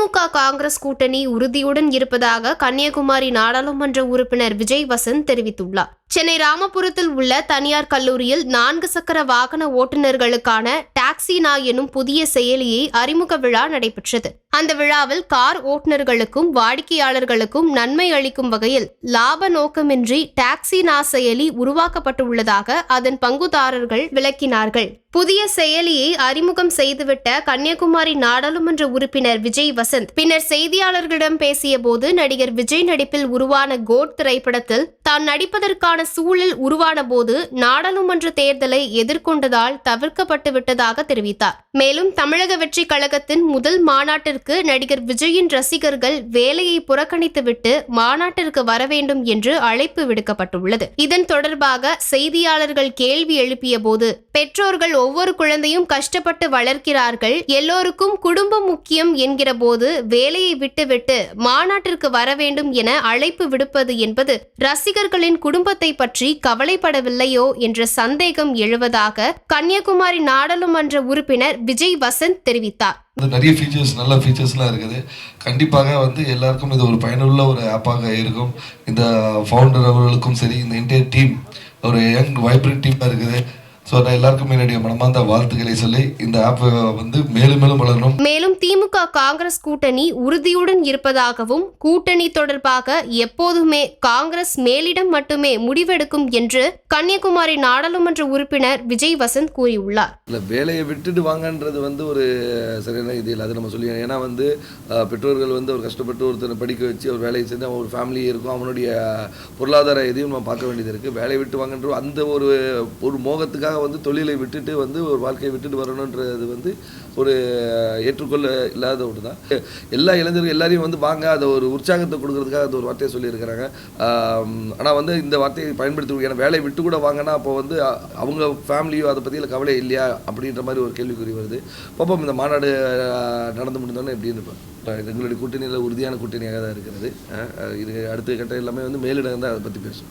திமுக காங்கிரஸ் கூட்டணி உறுதியுடன் இருப்பதாக கன்னியாகுமரி நாடாளுமன்ற உறுப்பினர் விஜய் வசந்த் தெரிவித்துள்ளார். சென்னை ராமபுரத்தில் உள்ள தனியார் கல்லூரியில் நான்கு சக்கர வாகன ஓட்டுநர்களுக்கான டாக்ஸினா எனும் புதிய செயலியை அறிமுக விழா நடைபெற்றது. அந்த விழாவில் கார் ஓட்டுநர்களுக்கும் வாடிக்கையாளர்களுக்கும் நன்மை அளிக்கும் வகையில் லாப நோக்கமின்றி டாக்ஸினா செயலி உருவாக்கப்பட்டுள்ளதாக அதன் பங்குதாரர்கள் விளக்கினார்கள். புதிய செயலியை அறிமுகம் செய்துவிட்ட கன்னியாகுமரி நாடாளுமன்ற உறுப்பினர் விஜய் வசந்த் பின்னர் செய்தியாளர்களிடம் பேசிய போது நடிகர் விஜய் நடிப்பில் உருவான கோட் திரைப்படத்தில் தான் நடிப்பதற்கான சூழல் உருவான போது நாடாளுமன்ற தேர்தலை எதிர்கொண்டதால் தவிர்க்கப்பட்டு விட்டதாக தெரிவித்தார். மேலும் தமிழக வெற்றி கழகத்தின் முதல் மாநாட்டிற்கு நடிகர் விஜயின் ரசிகர்கள் வேலையை புறக்கணித்துவிட்டு மாநாட்டிற்கு வர வேண்டும் என்று அழைப்பு விடுக்கப்பட்டுள்ளது. இதன் தொடர்பாக செய்தியாளர்கள் கேள்வி எழுப்பிய போது பெற்றோர்கள் ஒவ்வொரு குழந்தையும் கஷ்டப்பட்டு வளர்க்கிறார்கள் எல்லோருக்கும் குடும்பம் முக்கியம் என்கிற போது வேலையை விட்டுவிட்டு மாநாட்டிற்கு வர வேண்டும் என அழைப்பு விடுப்பது என்பது ரசிகர்களின் குடும்பத்தை பற்றி கவலைப்படவில்லையோ என்ற சந்தேகம் எழுவதாக கன்னியாகுமரி நாடாளுமன்ற உறுப்பினர் விஜய் வசந்த் தெரிவித்தார். நிறைய ஃபீச்சர்ஸ் நல்ல ஃபீச்சர்ஸ்லாம் இருக்குது. கண்டிப்பாக வந்து எல்லாருக்கும் இது ஒரு பயனுள்ள ஒரு ஆப்பாக இருக்கும். இந்த ஃபவுண்டர் அவர்களுக்கும் சரி இந்த இன்டையர் டீம் ஒரு யங் வைப்ரண்ட் டீமாக இருக்குது. ஸோ நான் எல்லாருக்கும் என்னுடைய மனமார்ந்த வாழ்த்துக்களை சொல்லி இந்த ஆப் வந்து மேலும் மேலும் வளரணும். மேலும் திமுக காங்கிரஸ் கூட்டணி உறுதியுடன் இருப்பதாகவும் கூட்டணி தொடர்பாக எப்போதுமே காங்கிரஸ் மேலிடம் மட்டுமே முடிவெடுக்கும் என்று கன்னியாகுமரி நாடாளுமன்ற உறுப்பினர் விஜய் வசந்த் கூறியுள்ளார். இல்லை வேலையை விட்டுட்டு வாங்கன்றது வந்து ஒரு சரியான இது இல்லை அது நம்ம சொல்லி ஏன்னா வந்து பெற்றோர்கள் வந்து ஒரு கஷ்டப்பட்டு ஒருத்தனை படிக்க வச்சு ஒரு வேலையை செஞ்சு அவன் ஒரு ஃபேமிலி இருக்கும். அவனுடைய பொருளாதார இதையும் நம்ம பார்க்க வேண்டியது இருக்குது வேலையை விட்டு வாங்கன்ற அந்த ஒரு ஒரு மோகத்துக்காக வந்து தொழிலை விட்டுட்டு வந்து ஒரு வாழ்க்கையை விட்டுட்டு வரணுன்றது வந்து ஒரு ஏற்றுக்கொள்ள இல்லாத ஒன்று தான் எல்லா இளைஞர்கள் எல்லாரையும் வந்து வாங்க அதை ஒரு உற்சாகத்தை கொடுக்கறதுக்காக அந்த ஒரு வார்த்தையை சொல்லியிருக்கிறாங்க. ஆனால் வந்து இந்த வார்த்தையை பயன்படுத்தி ஏன்னா வேலையை விட்டு கூட வாங்கினா அப்போ வந்து அவங்க ஃபேமிலியோ அதை பற்றியில் கவலை இல்லையா அப்படின்ற மாதிரி ஒரு கேள்விக்குறி வருது. பார்ப்போம் இந்த மாநாடு நடந்து முடிந்தோன்னே எப்படி இருப்பேன் எங்களுடைய கூட்டணியில் உறுதியான கூட்டணியாக தான் இருக்கிறது இது அடுத்த கட்டம் எல்லாமே வந்து மேலிடம் தான் அதை பற்றி பேசும்